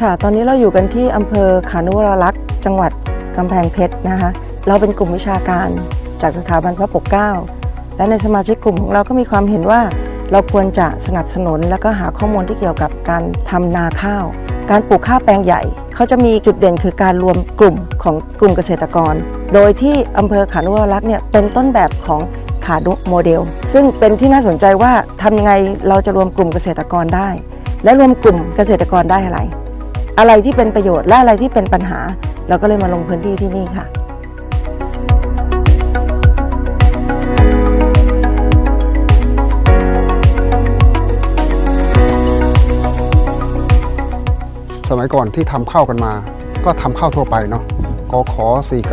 ค่ะ ตอนนี้เราอยู่กันที่อำเภอขานุวรลักษ์จังหวัดกำแพงเพชรนะคะ เราเป็นกลุ่มวิชาการจากสถาบันพระปกเกล้า และในสมาชิกกลุ่มของเราก็มีความเห็นว่าเราควรจะสนับสนุน และก็หาข้อมูลที่เกี่ยวกับการทำนาข้าว การปลูกข้าวแปลงใหญ่ เขาจะมีจุดเด่นคือการรวมกลุ่มของกลุ่มเกษตรกร โดยที่อำเภอขานุวรลักษ์เนี่ยเป็นต้นแบบของขานุโมเดล ซึ่งเป็นที่น่าสนใจว่าทำยังไงเราจะรวมกลุ่มเกษตรกรได้ และรวมกลุ่มเกษตรกรได้อะไร อะไรที่เป็นประโยชน์และอะไรที่เป็นปัญหา เราก็เลยมาลงพื้นที่ที่นี่ค่ะสมัยก่อนที่ทำข้าวกันมา ก็ทำข้าวทั่วไปเนาะกขอ49ก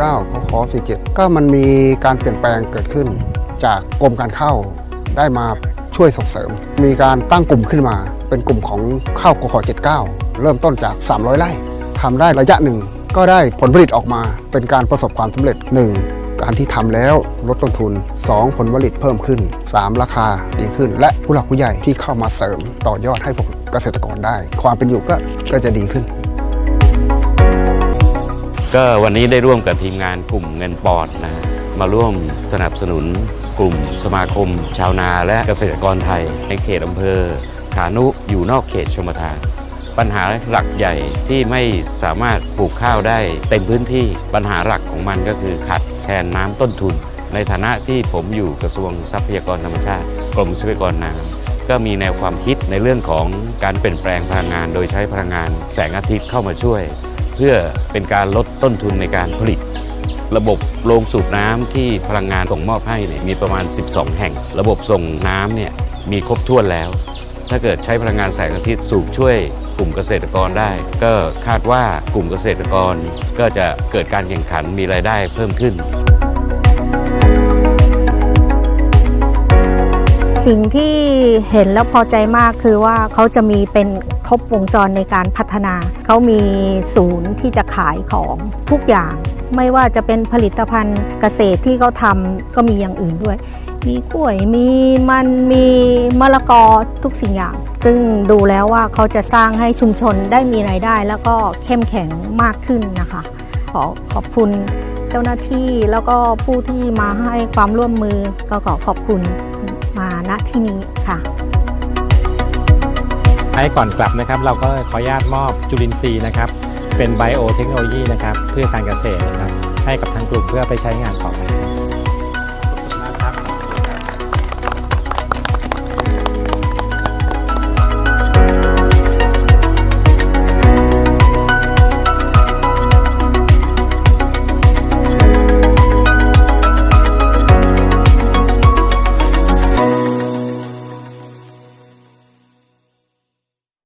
ขอ47 ก็มันมีการเปลี่ยนแปลงเกิดขึ้น จากกรมการข้าวได้มาช่วยส่งเสริม มีการตั้งกลุ่มขึ้นมา เป็นกลุ่มของข้าวกขอ79 เริ่มต้นจาก 300 ไร่ทำได้ระยะหนึ่ง ก็ได้ผลผลิตออกมา เป็นการประสบความสำเร็จ 1. การที่ทำแล้วลดต้นทุน 2. ผลผลิตเพิ่มขึ้น 3. ราคาดีขึ้น และผู้หลักผู้ใหญ่ที่เข้ามาเสริมต่อยอดให้พวกเกษตรกรได้ ความเป็นอยู่ก็ก็จะดีขึ้น ก็วันนี้ได้ร่วมกับทีมงานกลุ่มเงินปอนนะฮะมาร่วมสนับสนุนกลุ่มสมาคม ชาวนาและเกษตรกรไทย ในเขตอำเภอขานุอยู่นอกเขตชมทาน ปัญหาหลักใหญ่ที่ไม่สามารถปลูกข้าวได้เต็มพื้นที่ปัญหาหลักของมันก็คือขาดแคลนน้ำต้นทุน ในฐานะที่ผมอยู่กระทรวงทรัพยากรธรรมชาติกรมทรัพยากรน้ำก็มีแนวความคิดในเรื่องของการเปลี่ยนแปลงพลังงาน โดยใช้พลังงาน แสงอาทิตย์เข้ามาช่วย เพื่อเป็นการลดต้นทุนในการผลิตระบบโรงสูบน้ำที่พลังงานส่งมอบให้เนี่ยมีประมาณ 12 แห่ง ระบบส่งน้ำเนี่ยมีครบถ้วนแล้ว ถ้าเกิดใช้พลังงานแสงอาทิตย์สูบช่วย กลุ่มเกษตรกรได้ ก็คาดว่ากลุ่มเกษตรกรก็จะเกิดการแข่งขันมีรายได้เพิ่มขึ้น สิ่งที่เห็นแล้วพอใจมากคือว่าเขาจะมีเป็นครบวงจรในการพัฒนา เขามีศูนย์ที่จะขายของทุกอย่าง ไม่ว่าจะเป็นผลิตภัณฑ์เกษตรที่เขาทำก็มีอย่างอื่นด้วย มีกล้วยมีมันมีมะละกอทุกสิ่งอย่าง ซึ่งดูแล้วว่าเขาจะสร้างให้ชุมชนได้มีรายได้ แล้วก็เข้มแข็งมากขึ้นนะคะ ขอขอบคุณเจ้าหน้าที่แล้วก็ผู้ที่มาให้ความร่วมมือก็ขอขอบคุณมาณที่นี้ค่ะให้ก่อนกลับนะครับ เราก็ขออนุญาตมอบจุลินทรีย์นะครับ เป็นไบโอเทคโนโลยีนะครับ เพื่อการเกษตรนะครับ ให้กับทางกลุ่มเพื่อไปใช้งานต่อไปครับ